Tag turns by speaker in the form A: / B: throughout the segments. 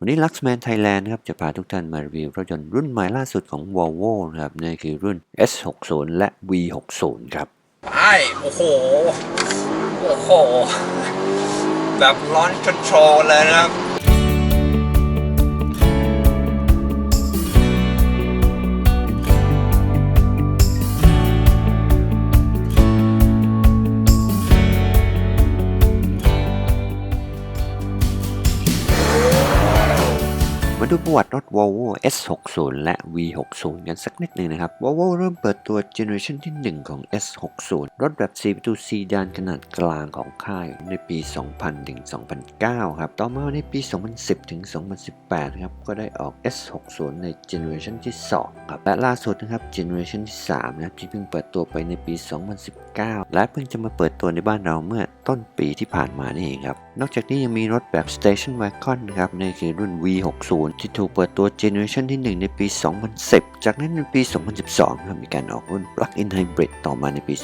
A: วันนี้ Luxman Thailand นะครับจะพาทุกท่านมารีวิวรถยนต์รุ่นใหม่ล่าสุดของ Volvo นะครับนี่คือรุ่น S60 และ V60 ครับ
B: ไปโอ้โห โอ้โห แบบร้อนชนโชเลยนะครับ
A: มาดู ประวัติรถ Volvo S60 และ V60 กันสักนิดหนึ่งนะครับ Volvo เริ่มเปิดตัวเจเนอเรชันที่ 1 ของ S60 รถแบบ4ประตูซีดานขนาดกลางของค่ายในปี 2000 ถึง 2009 ครับ ต่อมาในปี 2010 ถึง 2018 ครับ ก็ได้ออก S60 ในเจเนอเรชันที่ 2 ครับ และล่าสุดนะครับเจเนอเรชันที่ 3 นะที่เพิ่งเปิดตัวไปในปี 2019 และเพิ่งจะมาเปิดตัวในบ้านเราเมื่อต้นปีที่ผ่านมานี่เองครับ นอกจากนี้ยังมีรถแบบ Station Wagon นะครับนั่นคือรุ่น V60 ที่ถูกเปิดตัวเจเนอเรชันที่ 1 ในปี 2010 จากนั้นในปี 2012ครับมีการออกรุ่น Plug-in Hybrid ต่อมาในปี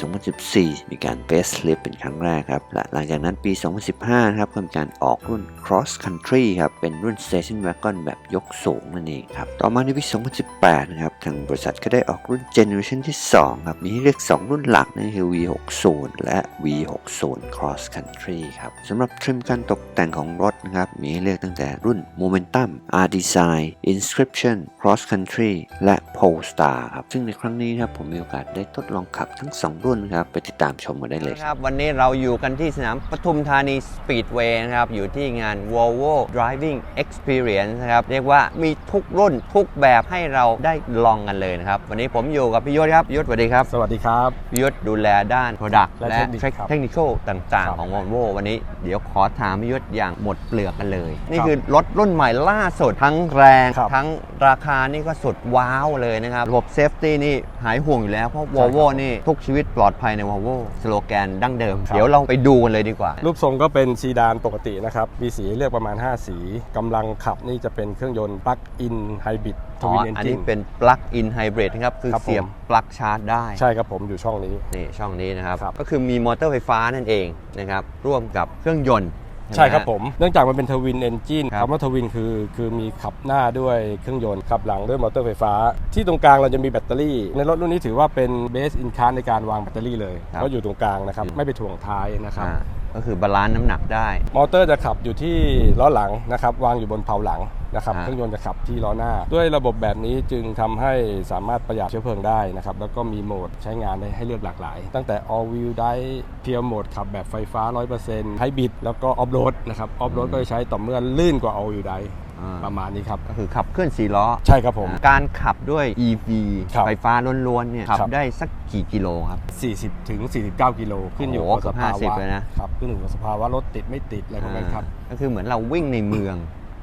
A: 2014 มีการ Facelift เป็นครั้งแรกครับ และหลังจากนั้นปี 2015ครับก็มีการออกรุ่น Cross Country ครับ เป็นรุ่น Station Wagon แบบยกสูงนั่นเองครับ ต่อมาในปี 2018นะครับทางบริษัทก็ได้ออกรุ่นเจเนอเรชันที่ 2 ครับ มีให้เลือก 2 รุ่นหลักนั่นคือ V60 และ V60 Cross Country ครับสำหรับทริมการตกแต่งของรถนะครับมีให้เลือกตั้งแต่รุ่น Momentum R Design Inscription Cross Country และ Polestar ครับซึ่งในครั้งนี้ครับผมมีโอกาสได้ทดลองขับทั้ง 2 รุ่นครับไปติดตามชมกันได้เลย
B: นะครับวันนี้เราอยู่กันที่สนามปทุมธานีสปีดเวย์นะครับอยู่ที่งาน Volvo Driving Experience นะครับเรียกว่ามีทุกรุ่นทุกแบบให้เราได้ลองกันเลยนะครับวันนี้ผมอยู่กับพี่ยศครับพี่ยศสวัสดีครับ
C: สวัสดีครับ
B: พี่ยศดูแลด้าน Product
C: และ
B: และ
C: Technic ครับ
B: เทคนิคต่าง
C: ครับ
B: ๆของ Volvo วันนี้เดี๋ยวขอถามพี่ยศอย่างหมดเปลือกกันเลย นี่
C: ครับ
B: คือรถรุ่นใหม่ล่าสุดทั้งแรง
C: ครับ
B: ทั้งราคานี่ก็สุดว้าวเลยนะครับระบบเซฟตี้นี่หายห่วงอยู่แล้ว เพราะ Volvo นี่ทุกชีวิตปลอดภัยใน Volvo สโลแกนดั้งเดิม
C: ครับ
B: เดี๋ยวเราไปดูกันเลยดีกว่า
C: รูปทรงก็เป็นซีดานปกตินะครับ มีสีเลือกประมาณ 5 สีกำลังขับนี่จะเป็นเครื่องยนต์ปลั๊กอินไฮบริดท
B: อ๋อ
C: วินเอน
B: อัน
C: จิ
B: นี้
C: น
B: เป็น plug in hybrid นะครับคือ
C: ครับผม
B: เสียบปลั๊กชาร์จได้
C: ใช่ครับผมอยู่ช่องนี้
B: นี่ช่องนี้นะครับ
C: ครับ
B: ก็คือมีมอเตอร์ไฟฟ้านั่นเองนะครับร่วมกับเครื่องยนต์
C: ใช่ครับ
B: ไห
C: ผม เนื่องจากมันเป็นทวินเอนจิน
B: ครับ
C: คำว่าทวินคือคือมีขับหน้าด้วยเครื่องยนต์ ขับหลังด้วยมอเตอร์ไฟฟ้า ที่ตรงกลางเราจะมีแบตเตอรี่ ในรถรุ่นนี้ถือว่าเป็นเบสอินคาร์ในการวางแบตเตอรี่เลย
B: ครับ
C: ก็อยู่ตรงกลางนะครับ
B: อืม
C: ไม่ไปถ่วงท้ายนะครับ
B: อ่าก็คือบาลานซ์น้ำหนักได้
C: มอเตอร์จะขับอยู่ที่ล้อหลังนะครับ วางอยู่บนเพลาหลัง นะครับ
B: อ่า
C: เครื่องยนต์จะขับที่ล้อหน้า ด้วยระบบแบบนี้จึงทำให้สามารถประหยัดเชื้อเพลิงได้นะครับแล้วก็มีโหมดใช้งานได้ให้เลือกหลากหลาย ตั้งแต่ all wheel drive เพียร์โหมดขับแบบไฟฟ้า 100%ไฮบริดแล้วก็ออฟโรดนะครับออฟโรดก็จะใช้ต่อเมื่อลื่นกว่า all wheel drive
B: อ่า
C: ประมาณนี้ครับ
B: ก็คือขับเคลื่อนสี่ล้อ
C: ใช่ครับผม
B: การขับด้วย EV
C: ครับ
B: ไฟฟ้าล้วนๆเนี่ย
C: ครับ
B: ขับได้สักกี่กิโลครับ
C: 40ถึง49 กิโลขึ้นอยู่
B: โอ้
C: กับ
B: โห
C: สภาวะ
B: เกือบ50เลยนะ
C: ครับขึ้นอยู่กับสภาวะรถติดไม่ติดอะไรพวกนั้นครับ
B: อ่าก็คือเหมือนเราวิ่งในเมือง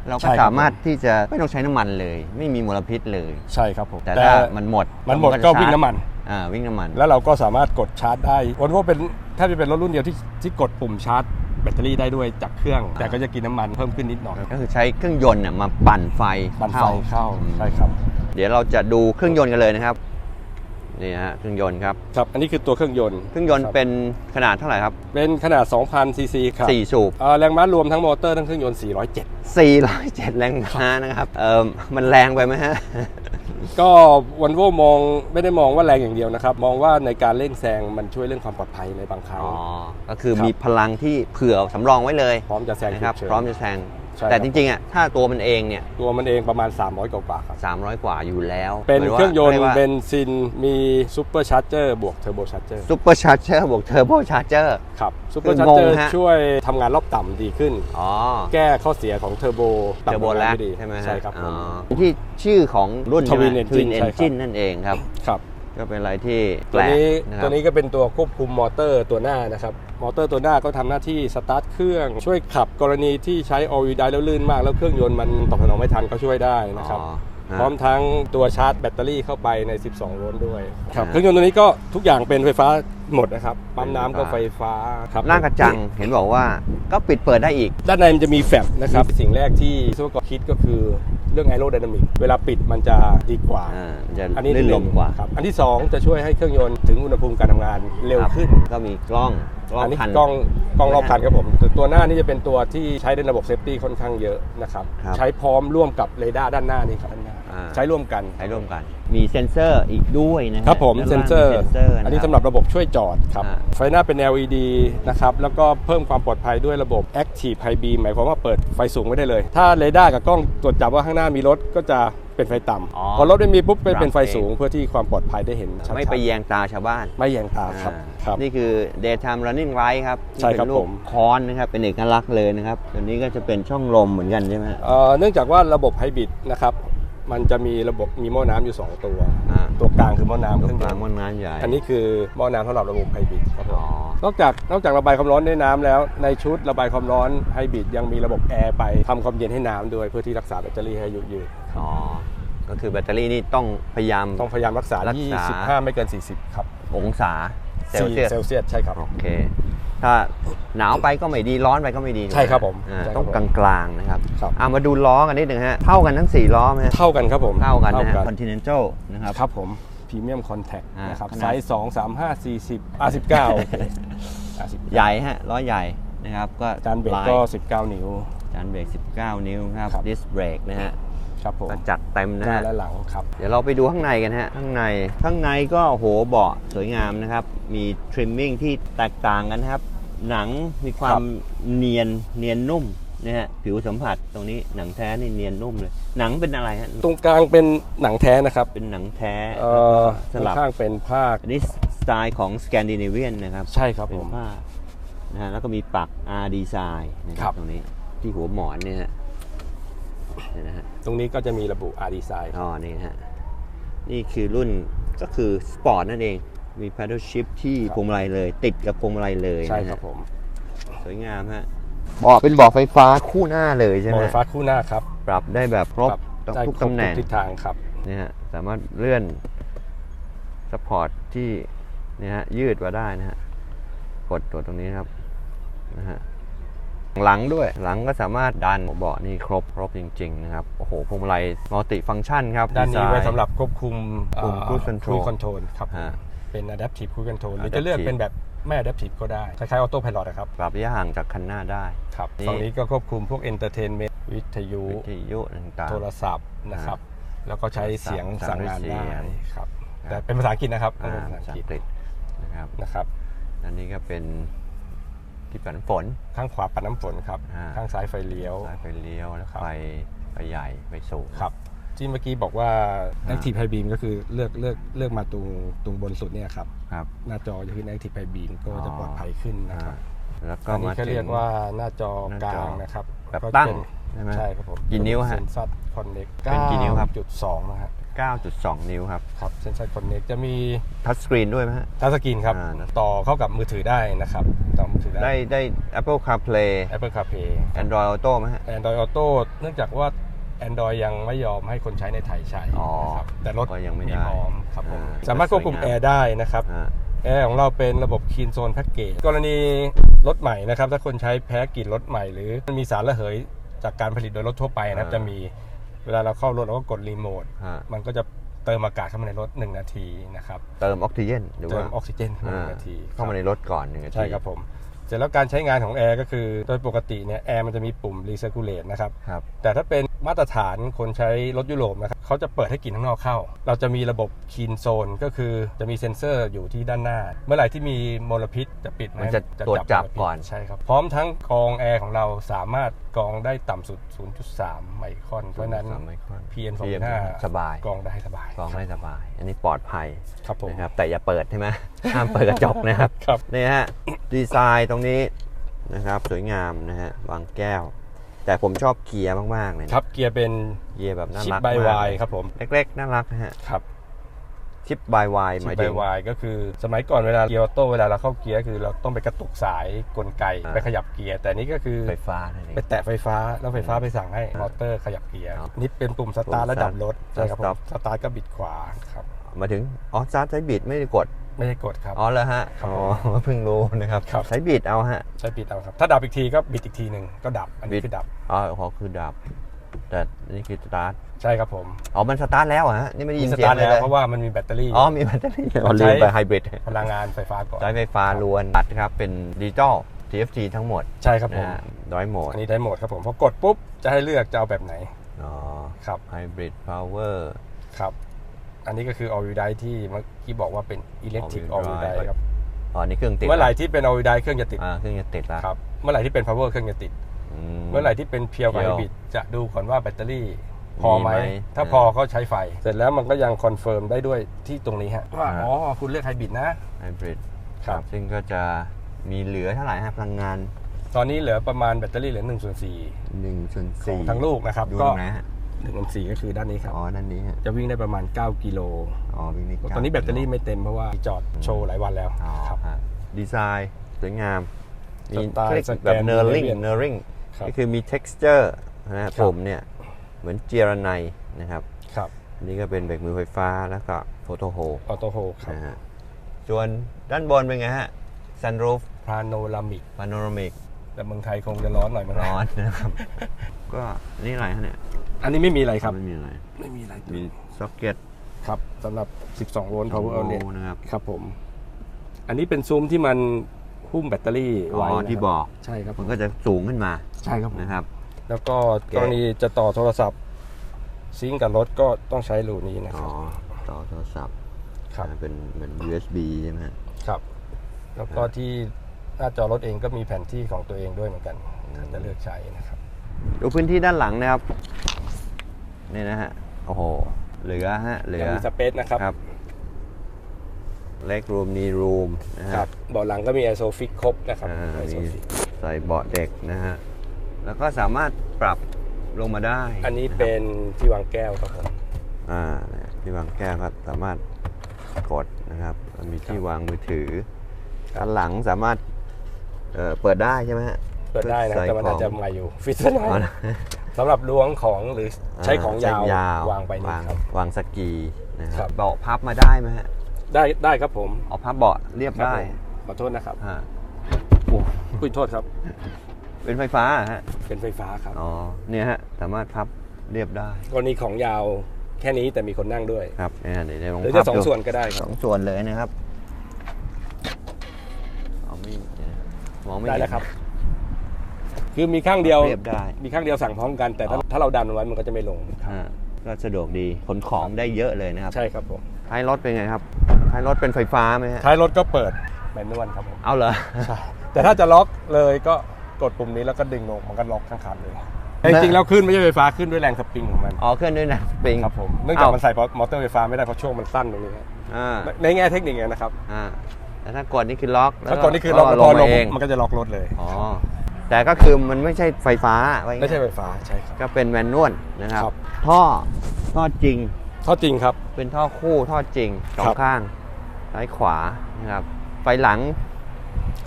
B: เราก็
C: ใช่ครับ
B: สามารถที่จะไม่ต้องใช้น้ำมันเลย ไม่มีมลพิษเลย
C: ใช่ครับผม
B: แต่ถ้ามันหมด
C: มันหมดก็วิ่งน้ำมัน
B: อ่าวิ่งน้ำมัน
C: แล้วเราก็สามารถกดชาร์จได้วันว่าเป็นถ้าจะเป็นรถรุ่นเดียวที่ที่กดปุ่มชาร์จแบตเตอรี่ได้ด้วยจากเครื่อง แต่ก็จะกินน้ำมันเพิ่มขึ้นนิดหน่อย
B: ก็คือใช้เครื่องยนต์เนี่ยมาปั่นไฟ
C: ปั่นไฟเข้า
B: อืม
C: ใช่ครับ
B: เดี๋ยวเราจะดูเครื่องยนต์กันเลยนะครับ นี่ฮะเครื่องยนต์ครับ
C: ครับ อันนี้คือตัวเครื่องยนต์
B: เครื่องยนต์
C: ครับ
B: เป็นขนาดเท่าไหร่ครับ
C: เป็นขนาด 2,000 ซีซีครับ
B: สี่สูบ
C: เอ่อแรงม้ารวมทั้งมอเตอร์ทั้งเครื่องยนต์ 407
B: 407 แรงม้านะครับเออมันแรงไปไหมฮะ
C: ก็วันโวมองไม่ได้มองว่าแรงอย่างเดียวนะครับ มองว่าในการเร่งแซงมันช่วยเรื่องความปลอดภัยในบางครั้ง
B: อ๋อก็คือ
C: ครับ
B: มีพลังที่เผื่อสำรองไว้เลย
C: พร้อมจะแซง
B: นะครับ
C: ฉุกเฉิน
B: พร้อมจะแซง
C: ใช่
B: แต่
C: ครับ
B: จริงๆอะถ้าตัวมันเองเนี่ย
C: ตัวมันเองประมาณ 300 กว่าๆครับ
B: 300 กว่าอยู่แล้ว
C: เป็นเครื่องยนต์
B: เบ
C: เบนซินมีซูเปอร์ชาร์เจอร์บวกเทอร์โบชาร์เจอร์
B: ซุปเปอร์ชาร์เจอร์บวกเทอร์โบชาร์เจอร์
C: ครับซูเปอร์
B: คื
C: ชา
B: อ
C: ร์เจอร์
B: งงฮะ
C: ช่วยทำงานรอบต่ำดีขึ้น
B: อ๋อ
C: แก้ข้อเสียของเทอร์โบ
B: เทอร์โบ
C: ต่ำกว่า
B: แลก
C: ไม่ดี
B: ใช่ไหมฮะ
C: ใช่ครับผ
B: อ๋
C: ม
B: อที่ชื่อของรุ่น
C: Twin
B: ใช่ไหม
C: Engine
B: Twin
C: ใช่ครับ
B: Engine นั่นเองครับ
C: ครับ
B: ก็เป็นอะไรที่แป
C: ตัว
B: ลก
C: นี้
B: นะค
C: ตั
B: รับ
C: วนี้ก็เป็นตัวควบคุมมอเตอร์ตัวหน้านะครับ มอเตอร์ตัวหน้าก็ทำหน้าที่สตาร์ทเครื่องช่วยขับกรณีที่ใช้ออวิดแล้วลื่นมาก แล้วเครื่องยนต์มันตอบสนองไม่ทันก็ช่วยได้นะครับ
B: อ๋อฮะ
C: พร้อมทั้งตัวชาร์จแบตเตอรี่เข้าไปใน 12 โวลต์ด้วยครับ
B: ฮะ
C: เครื่องยนต์ตัวนี้ก็ทุกอย่างเป็นไฟฟ้า หมดนะครับ ปั๊มน้ำก็ไฟฟ้าครับ
B: หน้ากระจังเห็นบอกว่าก็ปิดเปิดได้อีก
C: ด้านในมันจะมีแฟลชนะครับ สิ่งแรกที่ซูเปอร์กอคิดก็คือเรื่อง aerodynamic เวลาปิดมันจะดีกว่า
B: อ่ามันจะ
C: อันนี้
B: ลื่นลมกว่า
C: ครับ อันที่ 2 จะช่วยให้เครื่องยนต์ถึงอุณหภูมิการทำงานเร็ว
B: ครับ
C: ขึ้น
B: ก็มีกล้องกล้อง
C: อันนี้
B: พัน
C: กล้องกล้องรอบคันครับผมแต่ตัวหน้านี่จะเป็นตัวที่ใช้ในระบบเซฟตี้ค่อนข้างเยอะนะครับ
B: ครับ
C: ใช้พร้อมร่วมกับเรดาร์ด้านหน้านี่ครับด้านหน้า
B: อ่า
C: ใช้ร่วมกัน
B: ใช้ร่วมกัน มีเซ็นเซอร์อีกด้วยนะฮะ
C: ครับผม
B: ด้าน
C: เซ
B: ล่าง
C: นเซอร์
B: มีซ็นเซอร์ะค
C: อันนี้สำหรับระบบช่วยจอดครับ
B: อ่า
C: ไฟหน้าเป็น LED นะครับ แล้วก็เพิ่มความปลอดภัยด้วยระบบ Active High Beam หมายความว่าเปิดไฟสูงไว้ได้เลย ถ้าเรดาร์กับกล้องตรวจจับว่าข้างหน้ามีรถก็จะเป็นไฟต่ำ
B: อ๋อ
C: พอรถไม่มีปุ๊บเป็น
B: ปรับ
C: เป็นไฟ
B: เอง
C: สูงเพื่อที่ความปลอดภัยได้เห็นชัดๆ
B: ไม่ไปแยงตาชาวบ้าน
C: ไม่แยงตาครับ
B: อ่า
C: ครับ
B: นี่คือ daytime running light ครับที่
C: ใช่ครับ
B: เป็นรูป
C: ผม
B: ค้อนนะครับเป็นเอกลักษณ์เลยนะครับตัวนี้ก็จะเป็นช่องลมเหมือนกันใช่ไหมฮะ
C: เอ่อเนื่องจากว่าระบบไฮบริดนะครับ มันจะมีระบบมีหม้อน้ำอยู่ 2 ตัว
B: อ่า
C: ตัวกลางคือหม้อน้ำ
B: ตร
C: เครื่องง
B: กลาง
C: ยนต์
B: มันน้ำใหญ่
C: อันนี้คือหม้อน้ำสำหรับระบบไฮบริดครับผม
B: อ๋อ
C: นอกจากนอกจากระบายความร้อนด้วยน้ำแล้ว ในชุดระบายความร้อนไฮบริดยังมีระบบแอร์ไปทำความเย็นให้น้ำด้วยเพื่อที่รักษาแบตเตอรี่ให้อายุยืน
B: อ๋อ ก็คือแบตเตอรี่นี่ต้องพยายาม
C: ต้องพยายามรักษา
B: รักษา
C: 25 ไม่เกิน 40 ครับ
B: องศาเซลเซียส
C: เซลเซียสใช่ครับ
B: โอเค ถ้าหนาวไปก็ไม่ดีร้อนไปก็ไม่ดี
C: ใช่ครับผม
B: อ่า
C: ใช่ครับ
B: ต้องกลางๆนะครับ
C: ครับ
B: อ่ามาดูล้อกันนิดหนึ่งฮะเท่ากันทั้ง4ล้อไหมฮะ
C: เท่ากันครับผม
B: เท่ากันนะฮะ Continental นะครับ
C: ครับผมพรีเมียมคอนแทค
B: อ่าน
C: นะครับ
B: ขนาด
C: ไซส์2 3 5 40 R19
B: ใหญ่ฮะล้อใหญ่นะครับก็
C: จานเบรก
B: ลาย
C: ก็19 นิ้ว
B: จานเบรก 19 นิ้วครับ
C: ครับ
B: ดิสเบรกนะฮะ
C: ครับผม
B: ก็จัดเต็ม
C: ห
B: นะ
C: น้า
B: ฮะ
C: และหลังครับ
B: เดี๋ยวเราไปดูข้างในกันฮะ ข้างใน ข้างในก็โอ้โหเบาะสวยงามนะครับ มีทริมมิ่งที่แตกต่างกันนะครับ หนังมีควา
C: ครั
B: ม
C: บ
B: เนียนเนียนนุ่มนะฮะผิวสัมผัสตรงนี้หนังแท้นี่เนียนนุ่มเลย หนังเป็นอะไรฮะ
C: ตรงกลางเป็นหนังแท้นะครับ
B: เป็นหนังแท้
C: เอ่อ
B: สลับ
C: ข้างๆเป็นผ้า
B: อันนี้สไตล์ของสแกนดิเนเวียนนะครับ
C: ใช่ครับ
B: เป็
C: ผ
B: น
C: ม
B: ผ้านะฮะแล้วก็มีปัก R design นะค
C: ครั
B: รับ บตรงนี้ที่หัวหมอนเนี่ยฮะเนี่ยนะฮะ
C: ตรงนี้ก็จะมีระบุ R design
B: อ๋อนี่ฮะนี่คือรุ่นก็คือสปอร์ตนั่นเอง มี paddle shift ที่
C: ครับ
B: พวงมาลัยเลย ติดกับพวงมาลัยเลย
C: ใช่
B: นะฮะ
C: ครับผม
B: สวยงามฮะเบาะเป็นเบาะไฟฟ้าคู่หน้าเลยใช่
C: บ
B: ไห
C: อ
B: ม
C: ลฟ้าคู่หน้าครับ
B: ปรับได้แบบครบ
C: ครับ
B: ต้อง
C: ได้
B: ทุก
C: ครบ
B: ตำแหน่ง
C: ทิศทางครับ
B: นะฮะสามารถเลื่อนสปอร์ตที่เนี่ยฮะยืดมาได้นะฮะกดตัวตรงนี้นะครับนะฮะหลังด้วยหลังก็สามารถดันเบาะนี่ครบครบจริง ๆ นะครับโอ้โหพวงมาลัยมัลติฟัง c t ชันครับ
C: ด้านนี้
B: ดีซ
C: ไว้สำหรับควบคุม
B: คุม cruise control
C: คอนโทรลครับ
B: ฮะ
C: เป็น adaptive cruise control หรือ
B: Adaptive
C: จะเลือกเป็นแบบไม่ adaptive ก็ได้ คล้ายๆ auto pilot นะครับ
B: ปรับระยะห่างจากคันหน้าได้
C: ครับ
B: นี่
C: ฝั่งนี้ก็ควบคุมพวก entertainment วิทยุ
B: วิทยุต่างๆ
C: โทรศัพท์นะครับ แล้วก็ใช้เสียง
B: สั่
C: สั่
B: ง
C: งงาน
B: ด้วย
C: ได้
B: เสียง
C: ครับ
B: ครับ
C: แต่เป็นภาษาอังกฤษนะครับ
B: อ่า
C: เป็นภาษาอัง
B: ภาษาก
C: ฤษ
B: อังกฤษนะครับ
C: นะครับ
B: อันนี้ก็เป็นที่ปัดน้ำฝน
C: ข้างขวาปัดน้ำฝนครับ
B: อ่า
C: ข้างซ้ายไฟเลี้ยว
B: ซ้ายไฟเลี้ยวแล้ว
C: ครับ
B: ไฟไฟใหญ่ไฟสูง
C: ครับ ที่เมื่อกี้บอกว่า active high beam ก็คือเลือกเลือกเลือกมาตรงตรงบนสุดเนี่ยครับ
B: ครับ
C: หน้าจอจะขึ้น active high beam ก็จะ
B: อ๋อ
C: ปลอดภัยขึ้นนะ
B: อ่า
C: ครับ
B: แล้วก็
C: อันนี้
B: มา
C: เขา
B: ถึ
C: เรีย
B: ง
C: กว่าหน้าจอ
B: หน้ากจอ
C: ลางนะครับ
B: แบบ
C: ก็
B: ตั้ง
C: เป็น
B: ใช่ไหม
C: ใช่ครับผม
B: กี่นิ้วฮะ
C: เซนซัสคอนเน็ก
B: เป็นกี่นิ้วครับ
C: จุดสองนะฮะ
B: 9.2 นิ้วครับ
C: ครับเซนซัสคอนเน็กจะมี
B: ทัชสกรีนด้วยไหมฮะ
C: ทัชสกรีนครับ
B: อ่า
C: ต่อเข้ากับมือถือได้นะครับ ต่อมือถือได้
B: ได้ได้ Apple CarPlay
C: Apple CarPlay
B: Android Auto ไหมฮะ
C: Android Auto เนื่องจากว่า Android ยังไม่ยอมให้คนใช้ในไทยใช้
B: อ๋อ
C: นะครับแต่รถ
B: ก็ยังไม่ได้
C: พร้อมครับผม
B: อ่า
C: สามารถควบคุม
B: สวยงาม
C: แอร์ได้นะครับ
B: อ่า
C: แอร์ของเราเป็นระบบ Clean Zone Package กรณีรถใหม่นะครับ ถ้าคนใช้แพ้กลิ่นรถใหม่หรือมันมีสารระเหยจากการผลิตโดยรถทั่วไปนะครับ
B: อ่า
C: จะมีเวลาเราเข้ารถเราก็กดรีโมท
B: ฮะ
C: มันก็จะเติมอากาศเข้ามาในรถ 1 นาทีนะครับ
B: เติมออกซิเจนหรือ
C: เติ
B: ว่าม
C: ออกซิเจนเข้ามาห
B: อ่า
C: นึ่งนาที
B: เข้ามาในรถก่อนหนึ่งนาที
C: ใช่ครับผมเสร็จแล้วการใช้งานของแอร์ก็คือ โดยปกติเนี่ยแอร์มันจะมีปุ่ม recirculate นะครับ
B: ครับ
C: แต่ถ้าเป็นมาตรฐานคนใช้รถยุโรปนะครับเขาจะเปิดให้กลิ่นข้างนอกเข้า เราจะมีระบบ clean zone ก็คือจะมีเซ็นเซอร์อยู่ที่ด้านหน้า เมื่อไหร่ที่มีมลพิษจะปิด
B: มันจะตรวจจับ
C: มลพิษ
B: ก่อน
C: ใช่ครับพร้อมทั้งกรองแอร์ของเราสามารถกรองได้ต่ำสุด 0.3 ไมครอนเพราะฉะนั้น
B: สามไมครอน
C: PM
B: PM
C: 2.5
B: สบาย
C: กรองได้สบาย
B: กรองได้สบาย อันนี้ปลอดภัย
C: ครับผม
B: นะครับแต่อย่าเปิดใช่ไหมห้ามเปิดกระจกนะครับ
C: ครับ
B: นี่ฮะดีไซน์ตรงนี้นะครับสวยงามนะฮะวางแก้ว แต่ผมชอบเกียร์มากๆเลยนะครับ
C: เกียร์เป็น
B: เกียร์แบบน่า
C: ชิป
B: รัก
C: ใบ
B: มาก
C: วาย
B: เลย
C: ครับผม
B: เล็กๆน่ารักนะฮะ
C: ครับ
B: ชิปบายวายห
C: ชิ
B: มา
C: ป
B: ย
C: ใบ
B: ถึง
C: วายก็คือสมัยก่อนเวลาเกียร์ออโต้เวลาเราเข้าเกียร์คือเราต้องไปกระตุกสายกลไก
B: อ่า
C: ไปขยับเกียร์ แต่นี่ก็คือ
B: ไฟฟ้านั่นเอง
C: ไปแตะไฟฟ้าแล้วไฟฟ้าไปสั่งให้มอเตอร์ขยับเกียร์
B: ครับ
C: นี่เป็นปุ่มสตาร์ท
B: ปุ่ม
C: ระดับรถ
B: สตาร์ท
C: ใช่ครับผ
B: สต็อ
C: ม
B: ป
C: สตาร์ทก็บิดขวาครับ
B: มาถึงอ๋อซาร์ทใช้บิดไม่ได้กด
C: ไม่ได้กดครับ
B: อ๋อแล้วฮะ
C: ครับ
B: อ๋อ เพิ่งรู้นะครับ
C: ครับ
B: ใช้บิดเอาฮะ
C: ใช้บิดเอาครับ ถ้าดับอีกทีก็บิดอีกทีหนึ่งก็ดับ อันนี้
B: บิด
C: คือดับ
B: อ๋อขอคือดับ แต่นี่คือสตาร์ท
C: ใช่ครับผม
B: อ๋อมันสตาร์ทแล้วเหรอฮะนี่ไม่ได้ยิน
C: ส
B: เสีย
C: ตางร์ท
B: เลย
C: แล้ว
B: เลย
C: เพราะว่ามันมีแบตเตอรี่
B: อ๋อมีแบตเตอรี่
C: มัน
B: ลื
C: ใช้
B: มไปไฮบริด
C: พลังงานไฟฟ้าก่อน
B: ใช้ไฟฟ้าล้วนตัดครับเป็นดิจิตอล TFT ทั้งหมด
C: ใช่ครับผ
B: นะ
C: ม
B: ฮะร้อยโหมด
C: อันนี้ได้โหมดครับผมพอกดปุ๊บจะให้เลือกจะเอาแบบไหน
B: อ๋อ
C: ครับ
B: ไฮบริดพาวเวอร์
C: ครับอันนี้ก็คือ all wheel drive ที่เมื่อกี้บอกว่าเป็น electric
B: all
C: all
B: wheel
C: wheel
B: drive
C: drive ครับ
B: อ๋อนี่เครื่องติด
C: เมื่อไหร่ที่เป็น all wheel drive เครื่องจะติด
B: อ่าเครื่องจะติดแล้ว
C: ครับเมื่อไหร่ที่เป็น power เครื่องจะติด เมื่อไหร่ที่เป็นเพียวกับ
B: เพี
C: ไฮ
B: ยว
C: บริดจะดูก่อนว่าแบตเตอรี่ พอไหม
B: มีไหม
C: ถ้า
B: อ่า
C: พอก็ใช้ไฟ เสร็จแล้วมันก็ยังคอนเฟิร์มได้ด้วยที่ตรงนี้ฮะว่า
B: อ่า
C: อ๋อคุณเลือกไฮบริดนะ
B: ไฮบริด
C: ครับ
B: ซึ่งก็จะมีเหลือเท่าไหร่ฮะพลังงาน
C: ตอนนี้เหลือประมาณแบตเตอรี่เหลือ1ส่วน4
B: 1ส่วน
C: ของ
B: 4
C: ทั้งลูกนะครับ
B: ดู
C: ก็
B: ตรงไหนฮะ
C: 1ส่วน4ก็คือด้านนี้ครับ
B: อ๋อด้านนี้ฮะ
C: จะวิ่งได้ประมาณ 9 กิโล
B: อ๋อวิ่งได้
C: ตอนนี้แบตเตอรี่ไม่เต็มเพราะว่าจอดโชว์หลายวันแล้ว
B: อ๋อ
C: ครับ
B: ฮะดีไซน์สวยงามมี
C: สไตล์
B: เรียก
C: สแกน
B: แบบเนอร์ลิง
C: behavior
B: เนอร์ริง
C: ครับ
B: ก็คือมี texture นะฮะ
C: ครับ
B: ผมเนี่ย เหมือนเจียรไนนะครับ
C: ครับ
B: อันนี่ก็เป็นเบรกมือไฟฟ้าแล้วก็โฟโตโฮ
C: ออโต้โฮครับ
B: นะฮะส่วนด้านบนเป็นไงฮะ sunroof
C: พาโนรามิก
B: panoramic
C: แต่เมืองไทยคงจะร้อนหน่อยมั้ง
B: ร้อนนะครับ ก็นี่อะไรฮะเนี่ย
C: อันนี้ไม่มีอะไรครับ
B: ไม่มีอะไร
C: ไม่มีอะไร
B: มีซ็อกเก็ต
C: ครับสำหรับ 12 โวลต์ power outlet
B: นะครับ
C: ครับผม อันนี้เป็นซุ้มที่มันหุ้มแบตเตอรี่
B: อ๋
C: ไว้
B: อ
C: นะครับ
B: ที่บอก
C: ใช่ครับ
B: มันก็จะสูงขึ้นมา
C: ใช่ครับผม
B: นะครับ
C: แล้วก็
B: โอเค
C: กรณีจะต่อโทรศัพท์ ซิงก์กับรถก็ต้องใช้รูนี้นะค
B: อ๋
C: รั
B: อบ ต่อโทรศัพท์
C: ครับ
B: อ่าเป็นเหมือน USB ใช่ไหมฮะ
C: ครับ แล้วก็ที่หน้าจอรถเองก็มีแผนที่ของตัวเองด้วยเหมือนกันถ้าจะเลือกใช้นะครับ
B: ดูพื้นที่ด้านหลังนะครับนี่นะฮะโอ้โหเหลือฮะเหลือ
C: ยังมีสเปซนะครับ
B: ครับเล็กรูมนีรูมนะ
C: ค
B: ค
C: รั
B: รั
C: บบเบาะหลังก็มีไอโซฟิกครบนะครับ
B: อ่า
C: ไอโซ
B: มี
C: ฟิก
B: ใส่เบาะเด็กนะฮะ แล้วก็สามารถปรับลงมาได้
C: อันนี้ะ
B: ครับ
C: เป็นที่วางแก้วครับผม
B: อ่าเนี่ยที่วางแก้วก็สามารถกดนะครับแล้วมีที่วางมือถือด้านหลังสามารถเอ่อเปิดได้ใช่ไหมฮะ
C: เปิดได้นะ
B: ใส่
C: แต่มันอาจจะ
B: ของ
C: ใหม่อยู่ฟิตซะหน่
B: อ๋อ
C: อย
B: นะ
C: สำหรับล้วงของหรือใช้ของยาว
B: ใช้
C: วางไปนี่
B: วาง
C: ครับ
B: วางสกีนะค
C: ครั
B: รับบเบาะพับมาได้ไหมฮะ
C: ได้ได้ครับผม
B: เอาพับเบาะเรียบ
C: ครับ
B: ได้
C: ผมขอโทษนะครับ
B: ฮะโอ้
C: คุยโทษครับ
B: เป็นไฟฟ้าฮะ
C: เป็นไฟฟ้าครับ
B: อ๋อเนี่ยฮะสามารถพับเรียบได้
C: กรณีของยาวแค่นี้แต่มีคนนั่งด้วย
B: ครับเนี่ยเดี๋ยวเดี๋ยวลอง
C: หรือ
B: พั
C: จะ
B: บ
C: สอง
B: ดู
C: ส่วนก็ได้ค
B: ส
C: รับ
B: องส่วนเลยนะครับเอาไม่เดี๋ยวมองไม่
C: ได้
B: เห็น
C: แล้วครับ คือมีข้างเดียว
B: เรียบได้
C: มีข้างเดียวสั่งพร้อมกันแต่ถ้า
B: อ๋อ
C: ถ้าเราดันมันไว้มันก็จะไม่ลง
B: อ่าก็สะดวกดีขนของได้เยอะเลยนะครับ
C: ใช่ครับผม
B: ท้ายรถเป็นไงครับท้ายรถเป็นไฟฟ้าไหมฮะ
C: ท้ายรถก็เปิดแมนนวลครับผม
B: เอาเหรอ
C: ใช่ แต่ถ้าจะล็อกเลยก็ กดปุ่มนี้แล้วก็ดึงลงมันก็ล็อกข้างขาเลยแต่จริงๆแล้วขึ้นไม่ใช่ไฟฟ้าขึ้นด้วยแรงสปริงของมัน
B: อ๋อเคลื่อนด้วยนะสปริง
C: ครับผมเนื่องจากมันใส่มอเตอร์ไฟฟ้าไม่ได้เพราะช่วงมันสั้นตรงนี้ครับ
B: อ่า
C: ในแง่เทคนิคนะครับ
B: อ่าแต่ถ้ากดนี่คือล็อกแล้ว
C: ถ้ากดนี่คือล็อก
B: ล
C: พองล
B: มางเอง
C: มันก็จะล็อกรถเลย
B: อ๋อแต่ก็คือมันไม่ใช่ไฟฟ้าว่าอย่าง
C: ไม่
B: งั้น
C: ใช่ไฟฟ้าใช่ครับ
B: ก็เป็นแมนนวลนะครับ
C: ครับ
B: ท่อท่อจริง
C: เท่าจริงครับ
B: เป็นท่อคู่ท่อจริงสอ
C: ครั
B: ง
C: บ
B: ข้างซ้ายขวานะครับไฟหลัง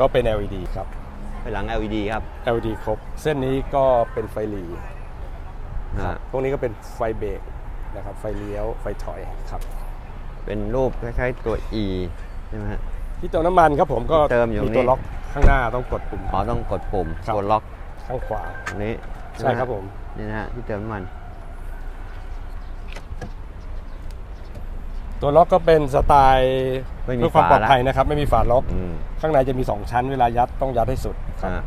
C: ก็เป็น LED ครับ
B: ไฟหลัง LED ครับ
C: LED ครบ เส้นนี้ก็เป็นไฟหลี
B: อ่า
C: พวกนี้ก็เป็นไฟเบรกนะครับไฟเลี้ยวไฟถอยครับ
B: เป็นรูปคล้ายๆตัว E ใช่ไหมฮะ
C: ที่เติมน้ำมันครับผมก็
B: เติมอยู่
C: มี
B: นี่
C: ตัวล็อกข้างหน้าต้องกดปุ่ม
B: อ๋อต้องกดปุ่ม
C: ครับ
B: ตัวล็อก
C: ข้างขวา
B: ตรงนี้
C: ใช่ครับ
B: ไห
C: ผม
B: นี่นะฮะที่เติมน้ำมัน
C: ตัวล็อกก็เป็นสไตล์
B: ไม่มี
C: เพื่อความปลอด
B: ฝาละ
C: ภัยนะครับ ไม่มีฝาล็อก
B: อืม
C: ข้างในจะมี 2 ชั้นเวลายัดต้องยัดให้สุดครับ
B: อ่า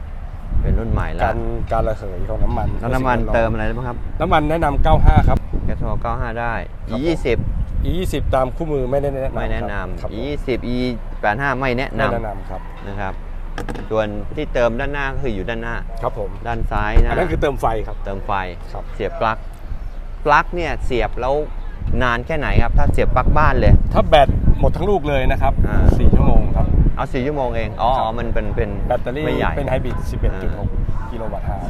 B: เป็นรุ่นใหม่แล้
C: กาวรการระเหยของน้ำมัน
B: แล้วน้ำมันเติมอะไรได้บ้างครับ
C: น้ำมันแนะนำ95 ครับ
B: แก๊สโซ95 ได้
C: ครับ
B: E 20
C: E20 ตามคู่มือไม่ได้แนะนำ
B: ไม่แนะน
C: ครับำผม
B: E 20 E 85 ไม่แนะ
C: ไม่
B: น
C: แนะนำครับำ
B: นะครับ ส่วนที่เติมด้านหน้าก็คืออยู่ด้านหน้า
C: ครับผม
B: ด้านซ้ายนะ
C: อันนั้นคือเติมไฟครับ
B: เติมไฟ
C: ครับ
B: เสียบปลั๊ก ปลั๊กเนี่ยเสียบแล้วนานแค่ไหนครับ ถ้าเสียบปลั๊กบ้านเลย
C: ถ้าแบตหมดทั้งลูกเลยนะครับ
B: อ่า
C: 4ชั่วโมงครับ
B: เอาสี่ชั่วโมงเองอ๋อ
C: ครับ
B: อ๋อ มันเป็นเป็น
C: แบตเตอรี่
B: ไม่ใหญ่
C: เป็นไฮบริด11.6 กิโลวัตต์ฮาวร์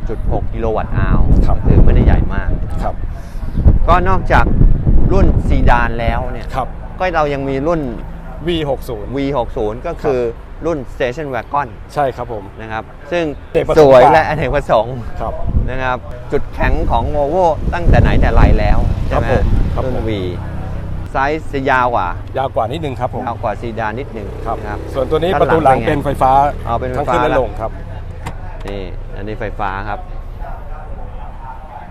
B: 11.6 กิโลวัตต์อาวร์
C: ครับ
B: ก็คือไม่ได้ใหญ่มาก
C: ครับ
B: ก็นอกจากรุ่นซีดานแล้วเนี่ย
C: ครับ
B: ก็เรายังมีรุ่น
C: V60
B: V60 ก็คือรุ่น Station Wagon
C: ใช่ครับผม
B: นะครับ ซึ่ง
C: เอกประส
B: ส
C: งค์
B: วย
C: กว่า
B: และอเนกประสงค์
C: ครับ
B: นะครับ จุดแข็งของ Volvo ตั้งแต่ไหนแต่ไรแล้วใช่ไหม
C: ครับผมครับ
B: รุ่น
C: ผม
B: V ไซส์จะยาวกว่า
C: ยาวกว่านิดนึงครับผม
B: ยาวกว่าซีดานนิดหนึ่ง
C: ครับ
B: นะครับ
C: ส่วนตัวนี้
B: ด้าน
C: ประตูหลัง
B: หลังเป็นไง
C: เป็นไฟฟ้า
B: อ๋อเป็นไฟ
C: ทั้ง
B: ฟ้า
C: ขึ้นและ
B: แล้ว
C: ลงครับ
B: นี่อันนี้ไฟฟ้าครับ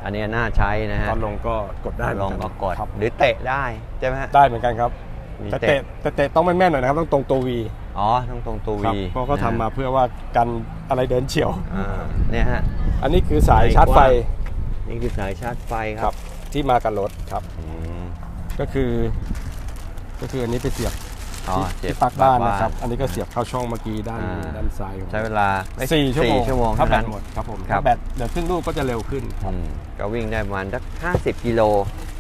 B: อันนี้น่าใช้นะฮะ
C: ตอนลงก็กดได้
B: ลงก็กด
C: ครับ
B: หรือเตะได้ใช่ไหมฮะ
C: ได้เหมือนกันครับ
B: มี
C: แต่
B: เตะ
C: เตะแต่เตะต้องไม่แม่นหน่อยนะครับต้องตรงตัววี
B: อ๋อต้องตรงตัว
C: ครับ
B: วี
C: เพราะเขาทำมาเพื่อว่ากันอะไรเดินเฉียว
B: อ่าเนี่ยฮะ
C: อันนี้คือสายชาร์จไฟ
B: นี่คือสายชาร์จไฟค
C: ค
B: รั
C: รับบที่มากับรถครับ
B: อืม
C: ก็คือก็คืออันนี้ไปเสียบ
B: อ๋อ
C: ที่
B: เจ็บ
C: ที่ปลั๊กบ้านนะครับ อันนี้ก็เสียบเข้าช่องเมื่อกี้ด้าน
B: อ่า
C: ด้านซ้ายของ
B: ใช้เวลาไม่
C: สี่ชั่วโมง
B: ชั่วโมง
C: ถ้า
B: เท่า
C: แบ
B: นั้
C: ต
B: น
C: หมดครับผม
B: ครับ
C: ถ้าแบตเดี๋ยวขึ้นลูกก็จะเร็วขึ้น
B: อืมก็วิ่งได้ประมาณสัก50 กิโล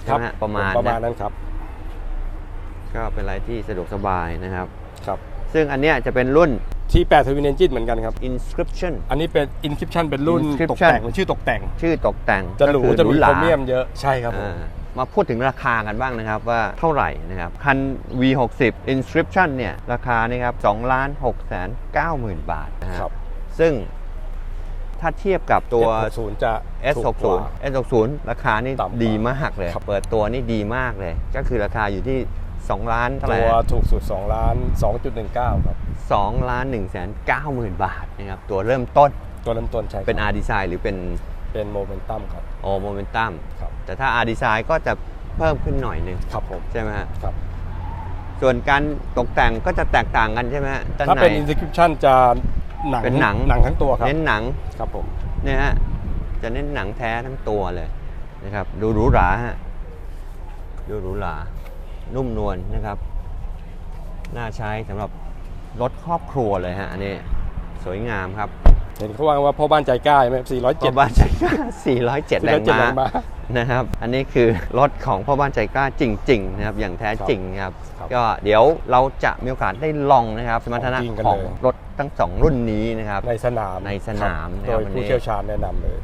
B: ใช่ไหมฮะประมาณ
C: ประมาณ
B: นะ
C: นั้นครับ
B: ก็เป็นอะไรที่สะดวกสบายนะครับ
C: ครับ
B: ซึ่งอันเนี้ยจะเป็นรุ่น
C: ที่8 Twin Engine เหมือนกันครับ
B: inscription
C: อันนี้เป็น Inscription เป็นรุ่น
B: Inscription
C: ตกแต่งชื่อตกแต่ง
B: ชื่อตกแต่ง
C: จะหรู
B: ก็คือ
C: จะมี
B: ห
C: โค
B: ราร
C: เมียมเยอะใช่ครับผม
B: อ่า มาพูดถึงราคากันบ้างนะครับว่าเท่าไหร่นะครับ คัน V60 Inscription เนี่ย ราคานี่ครับ2ล้าน6แสน9หมื่นบาทนะฮะ
C: ครับ
B: ซึ่งถ้าเทียบกับตัว
C: ศูนย์จะถูกก
B: S60
C: ว่า
B: S60 ราคานี่
C: ต่ำกว่า
B: ดีมากเลย
C: ครับ
B: เปิดตัวนี่ดีมากเลย ก็คือราคาอยู่ที่ 2 ล้านเท่าไหร่
C: ตัว
B: นะ
C: ถูกสุด 2 ล้าน 2.19 ครับ
B: 2ล้าน1แสน9หมื่นบาทนะครับ ตัวเริ่มต้น
C: ตัวเริ่มต้นใช่
B: เป็น
C: ครับ
B: R Design หรือเป็น
C: เป็นโมเมนตัมครับ
B: O Momentum
C: ครับ
B: แต่ถ้า R Design ก็จะเพิ่มขึ้นหน่อยหนึง
C: ครับผม
B: ใช่ไหมฮะ
C: ครับ
B: ส่วนการตกแต่งก็จะแตกต่างกันใช่ไหมฮะด้าน
C: ถ้า
B: ใน
C: เป็น Inscription จะหนัง
B: เป็นหนัง
C: หนังทั้งตัวครับ
B: เน้นหนัง
C: ครับผม
B: เนี่ยฮะจะเน้นหนังแท้ทั้งตัวเลยนะครับ ดูหรูหราฮะดูหรูหรานุ่มนวลนะครับน่าใช้สำหรับรถครอบครัวเลยฮะอันนี้สวยงามครับ
C: เห็นเขาว่าว่าพ่อบ้านใจกล้าใช่ไหม407
B: พ่อบ้านใจกล้า407แรง
C: 407 แรง
B: ม้า
C: ม้า
B: นะครับ อันนี้คือรถของพ่อบ้านใจกล้าจริงๆนะครับอย่างแท้จริงครับ
C: ครับ
B: ก็เดี๋ยวเราจะมีโอกาสได้ลองนะครับ สมรรถนะ
C: ของจริงกัน
B: ของ
C: เลย
B: รถทั้งสองรุ่นนี้นะครับ
C: ในสนาม
B: ในสนาม
C: ครับ
B: นะครับ
C: โดย
B: วันนี้
C: ผู้เชี่ยวชาญแนะนำเลย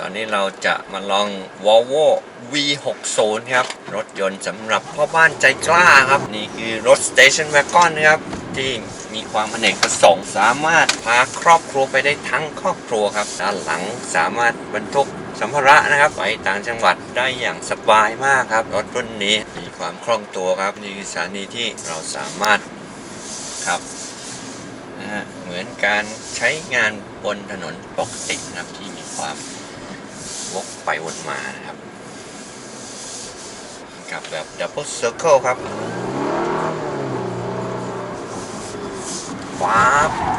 B: ตอนนี้เราจะมาลอง Volvo V60 ครับ รถยนต์สำหรับพ่อบ้านใจกล้าครับ นี่คือรถ Station Wagon นะครับ ที่มีความอเนกประสงค์ สามารถพาครอบครัวไปได้ทั้งครอบครัวครับ ด้านหลังสามารถบรรทุก สัมภาระนะครับไปต่างจังหวัดได้อย่างสบายมากครับ รถรุ่นนี้มีความคล่องตัวครับนี่คือสถานีที่เราสามารถขับนะฮะเหมือนการใช้งานบนถนนปกตินะครับที่มีความวกไปวนมานะครับกับแบบ double circle ครับว้า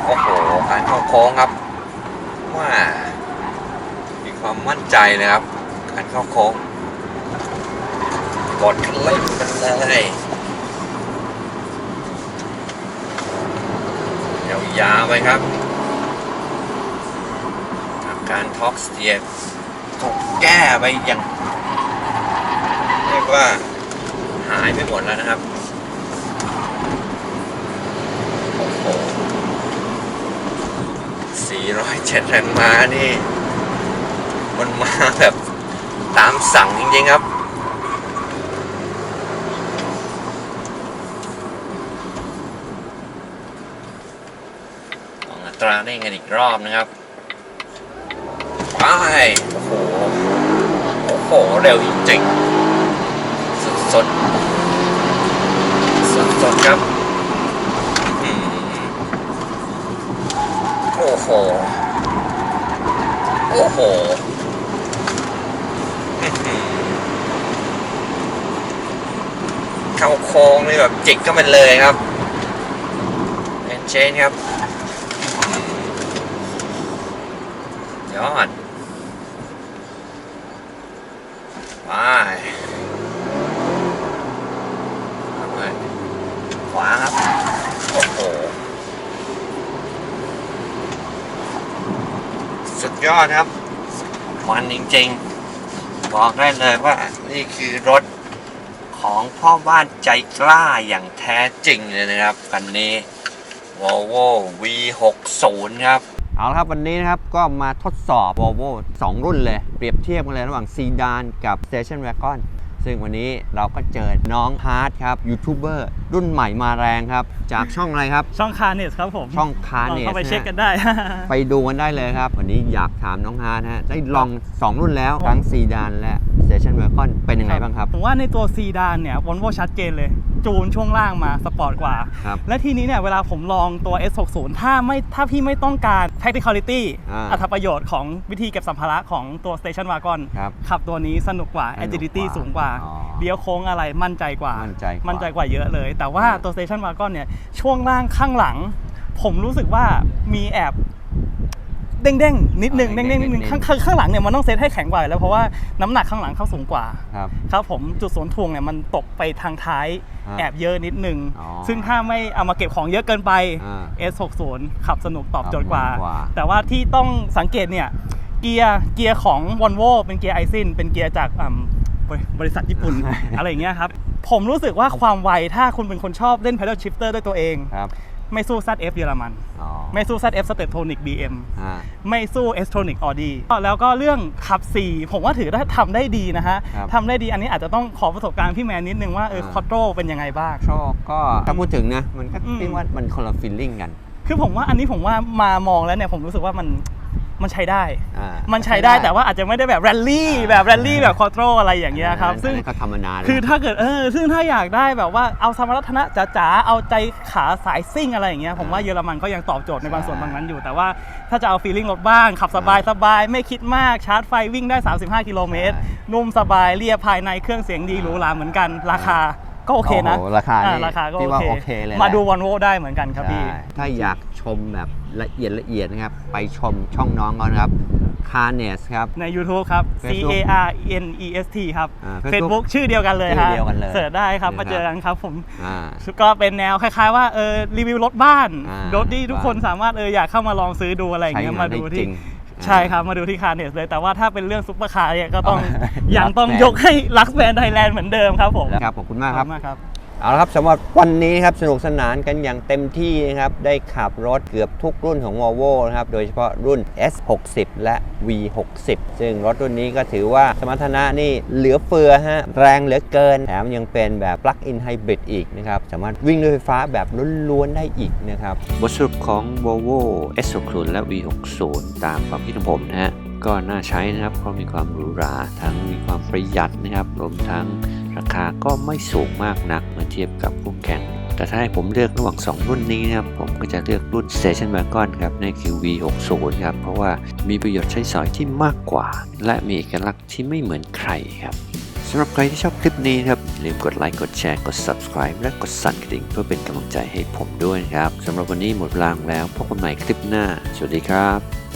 B: โอ้โหการเข้าโค้งครับว่า ความมั่นใจเลยครับ การเข้าโค้งกดคันเร่งกันเลยยาวๆไปครับอาการท็อกสเตียถูกแก้ไปอย่าง เรียกว่าหายไปหมดแล้วนะครับโอ้โห407แรงม้านี่ มันมาแบบตามสั่งจริงๆครับองอัตราเร่งกันอีกรอบนะครับไปโอ้โห โอ้โห เร็วจริงๆสุดสดสุดสดครับ โอ้โห โอ้โห เข้าโค้งนี่แบบจิกก็มันเลยครับเอนเชนครับยอดไปไปขวาครับ โอ้โห สุดยอดครับ มันจริงๆ บอกได้เลยว่านี่คือรถของพ่อบ้านใจกล้าอย่างแท้จริงเลยนะครับคันนี้ Volvo V60 ครับ เอาละครับวันนี้นะครับก็มาทดสอบ Volvo 2 รุ่นเลย เปรียบเทียบกันเลยระหว่างซีดานกับ Station Wagon ซึ่งวันนี้เราก็เจอน้องฮาร์ดครับยูทูบเบอร์รุ่นใหม่มาแรงครับ จากช่องอะไรครับ
D: ช่องคาเนสครับผม
B: ช่องคา
D: ลอง
B: เนส
D: เข้าไปเช็คกันได้
B: ไปดูกันได้เลยครับ วันนี้อยากถามน้องฮาร์ดฮะได้ลอง 2 รุ่นแล้วทั้งซีดานและ Station Wagon เป็นยังไงบ้างครับ
D: ผมว่าในตัวซีดานเนี่ยวอลโวชัดเจนเลยจจูนช่วงล่างมาสปอร์ตกว่า
B: ครับ
D: และทีนี้เนี่ยเวลาผมลองตัว S60 ถ้าไม่ถ้าพี่ไม่ต้องการ practicality
B: อ่า
D: อัตประโยชน์ของวิธีเก็บสัมภาระของตัว station wagon
B: ครับ
D: ขับตัวนี้สนุกกว่า
B: สนุกกว่า
D: agility สูงกว่า
B: อ๋อ
D: เลี้ยวโค้งอะไรมั่นใจกว่า
B: มั่
D: มั่
B: นใจกว่า
D: นใจกว่าเยอะเลย แต่ว่าตัว station wagon เนี่ยช่วงล่างข้างหลัง ผมรู้สึกว่ามีแอบ เด้งๆนิดนึง
B: อ่า
D: เด้งๆนิดนึง
B: เด้งๆ
D: ข้างข้างข้างหลังเนี่ยมันต้องเซตให้แข็งกว่าอยู่แล้วเพราะว่าน้ำหนักข้างหลังเขาสูงกว่า
B: ครับ
D: ครับผมจุดสวนทวงเนี่ยมันตกไปทางท้าย
B: อ่า
D: แอบเยอะนิดนึง
B: อ๋อ
D: ซึ่งถ้าไม่เอามาเก็บของเยอะเกินไป
B: อ่า
D: S60 ขับสนุกตอบโจทย์กว่า
B: ตอบโจทย์กว่า
D: แต่ว่าที่ต้องสังเกตเนี่ยเกียร์เกียร์ของ v o l v o เป็นเกียร์ไอซินเป็นเกียร์จากอืมบริบริษัทญี่ปุ่น อะไรอย่างเงี้ยครับ ผมรู้สึกว่าความไวถ้าคุณเป็นคนชอบเล่น pedal shifter ด้วยตัวเอง
B: ครับ
D: ไม่สู้ ZF เยอรมัน
B: อ๋อ
D: ไม่สู้ ZF Steptronic BM
B: อ่า
D: ไม่สู้ s t r o n i c Audi แล้วก็เรื่องขับ 4 ผมว่าถือได้ทำได้ดีนะฮะ
B: ครับ
D: ทำได้ดีอันนี้อาจจะต้องขอประสบการณ์พี่แมนนิดนึงว่าเออ
B: อ่า
D: คอโตรเป็นยังไงบ้าง
B: ชอบก็ถ้าพูดถึงนะ มันก็
D: อืม
B: พี่ว่ามันคนละฟีลลิ่งกัน
D: คือผมว่าอันนี้ผมว่ามามองแล้วเนี่ยผมรู้สึกว่ามัน มันใช้ได้
B: อ่า
D: มันใช้ได้แต่ว่าอาจจะไม่ได้แบบแรลลี่
B: อ่า
D: แบบแรลลี่แบบคอโตรอะไรอย่างเงี้ยครับ
B: อันนั้น
D: ซึ่ง
B: อันนั้นก็ทำมานานแล้ว
D: คือถ้าเกิดเออซึ่งถ้าอยากได้แบบว่าเอาสมรรถนะจ๋าๆเอาใจขาสายซิ่งอะไรอย่างเงี้ยผมว่าเยอรมันก็ยังตอบโจทย์ในบางส่วนบางนั้นอยู่ แต่ว่าถ้าจะเอาฟีลลิ่งรถบ้าง ขับสบายสบายไม่คิดมากชาร์จไฟวิ่งได้ 35 กิโลเมตรนุ่มสบายเรียบภายในเครื่องเสียงดีหรูหราเหมือนกันราคา ก็โอเคนะ
B: โอ้โหราคานี่
D: อ่ราคาก็
B: พี่
D: โอ
B: ว่า
D: เค
B: โอเคเลยแหละ
D: มาดูวอลโวได้เหมือนกันครับพี่
B: ใช่ถ้าอยากชมแบบละเอียดละเอียดนะครับ ไปชมช่องน้องเขานะครับ c a r n e s ครับ
D: ใน YouTube ครับ C
B: Facebook
D: A R N E S T ครับ
B: อ่า Facebook
D: Facebook ชื่อเดียวกันเลย
B: ชื่อ
D: ฮะ
B: เดียวกันเลย
D: เสิร์ชได้ครับ
B: นะครับ
D: มาเจอกันครับผม
B: อ่า
D: ก็เป็นแนวคล้ายๆว่าเออรีวิวรถบ้าน
B: อ่าร
D: ถที่ทุกคนสามารถเอออยากเข้ามาลองซื้อดูอะไรอย่างเงี้ย
B: ใช้งาน
D: มาดู
B: ได้จริ
D: ที่
B: ง
D: ใช่ครับมาดูที่คาร์เนสเลย แต่ว่าถ้าเป็นเรื่องซุปเปอร์คาร์เนี่ยก็ต้อง
B: อ๋อ
D: ยังต้อง
B: Luxman
D: ยกให้ลักแบนไทยแลนด์เหมือนเดิมครับผม
B: ครับขอบคุณมาก
D: ข
B: ค
D: อ
B: รั
D: บ
B: เอาละครับสำหรับวันนี้ครับสนุกสนานกันอย่างเต็มที่นะครับได้ขับรถเกือบทุกรุ่นของ Volvo นะครับโดยเฉพาะรุ่น S60 และ V60 ซึ่งรถรุ่นนี้ก็ถือว่าสมรรถนะนี่เหลือเฟือฮะแรงเหลือเกินแถมยังเป็นแบบ Plug-in Hybrid อีกนะครับสามารถวิ่งด้วยไฟฟ้าแบบล้วนๆได้อีกนะครับ
A: บทสรุปของ Volvo S60 และ V60 ตามความคิดของผมนะฮะก็น่าใช้นะครับเพราะมีความหรูหราทั้งมีความประหยัดนะครับรวมทั้ง ราคาก็ไม่สูงมากนักเมื่อเทียบกับคู่แข่ง แต่ถ้าให้ผมเลือกระหว่าง 2 รุ่นนี้นะครับ ผมก็จะเลือกรุ่น Station Wagon ครับในคือ V60 ครับ เพราะว่ามีประโยชน์ใช้สอยที่มากกว่า และมีเอกลักษณ์ที่ไม่เหมือนใครครับสำหรับใครที่ชอบคลิปนี้ครับอย่าลืมกดไลค์กดแชร์กด subscribe และกดสั่นกระดิ่งเพื่อเป็นกำลังใจให้ผมด้วยนะครับสำหรับวันนี้หมดเวลางแล้วพบกันใหม่คลิปหน้า สวัสดีครับ